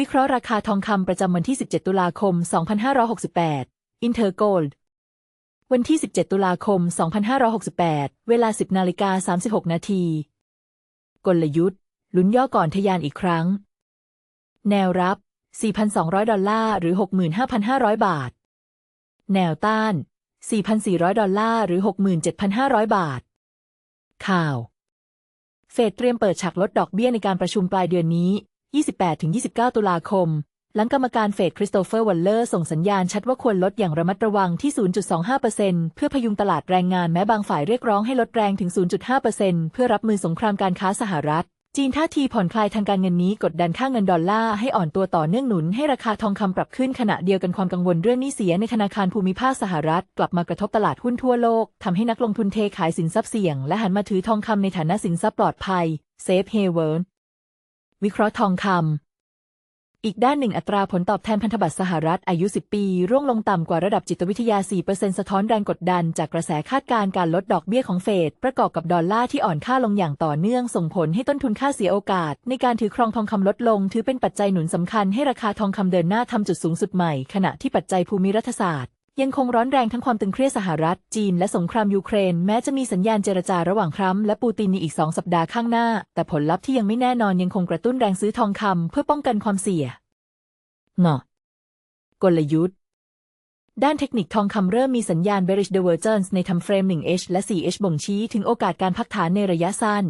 วิเคราะห์ราคาทองคำประจำวันที่ 17 ตุลาคม 2568 Intergold วันที่ 17 ตุลาคม 2568 เวลา 10 นาฬิกา 36 นาที กลยุทธ์ ลุ้นย่อก่อนทะยานอีกครั้ง แนวรับ 4,200 ดอลลาร์ หรือ 65,500 บาท แนวต้าน 4,400 ดอลลาร์ หรือ 67,500 บาท ข่าว เฟดเตรียมเปิดฉากลดดอกเบี้ยในการประชุมปลายเดือนนี้ 28-29 ตุลาคม หลังกรรมการเฟดคริสโตเฟอร์วัลเลอร์ส่งสัญญาณชัดว่าควรลดอย่างระมัดระวังที่ 0.25%เพื่อพยุงตลาดแรงงานแม้บางฝ่ายเรียกร้องให้ลดแรงถึง 0.5%เพื่อรับมือสงครามการค้าสหรัฐจีนท่าทีผ่อนคลายทางการเงินนี้กดดันค่าเงินดอลลาร์ให้อ่อนตัวต่อเนื่องหนุนให้ราคาทองคำปรับขึ้นขณะเดียวกันความกังวลเรื่องนี้เสียในธนาคารภูมิภาคสหรัฐ กลับมากระทบตลาดหุ้นทั่วโลกทำให้นักลงทุนเทขายสินทรัพย์เสี่ยง และหันมาถือทองคำในฐานะสินทรัพย์ปลอดภัย Safe Haven วิเคราะห์ทองคำ อีกด้านหนึ่งอัตราผลตอบแทนพันธบัตรสหรัฐอายุ 10 ปี ร่วงลงต่ำกว่าระดับจิตวิทยา 4%สะท้อนแรงกดดันจากกระแสคาดการณ์การลดดอกเบี้ยของเฟด ประกอบกับดอลลาร์ที่อ่อนค่าลงอย่างต่อเนื่อง ส่งผลให้ต้นทุนค่าเสียโอกาส ในการถือครองทองคำลดลง ถือเป็นปัจจัยหนุนสำคัญให้ราคาทองคำเดินหน้าทำจุดสูงสุดใหม่ ขณะที่ปัจจัยภูมิรัฐศาสตร์ ยังคงร้อนแรงทั้งความตึงเครียดสหรัฐ จีน และสงครามยูเครน แม้จะมีสัญญาณเจรจาระหว่างทรัมป์และปูตินในอีกสองสัปดาห์ข้างหน้า แต่ผลลัพธ์ที่ยังไม่แน่นอนยังคงกระตุ้นแรงซื้อทองคำเพื่อป้องกันความเสี่ยงเงาะกลยุทธ์ ด้านเทคนิคทองคำเริ่มมีสัญญาณ bearish divergence ในทำเฟรม 1H และ 4H บ่งชี้ถึงโอกาสการพักฐานในระยะสั้น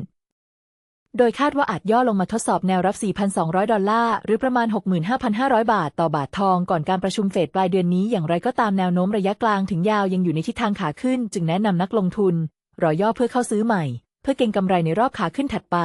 โดยคาดว่าอาจย่อลงมาทดสอบแนวรับ 4,200 ดอลลาร์ หรือประมาณ 65,500 บาทต่อบาททองก่อนการประชุมเฟดปลายเดือนนี้อย่างไรก็ตามแนวโน้มระยะกลางถึงยาวยังอยู่ในทิศทางขาขึ้น จึงแนะนำนักลงทุน รอย่อเพื่อเข้าซื้อใหม่ เพื่อเก็งกำไรในรอบขาขึ้นถัดไป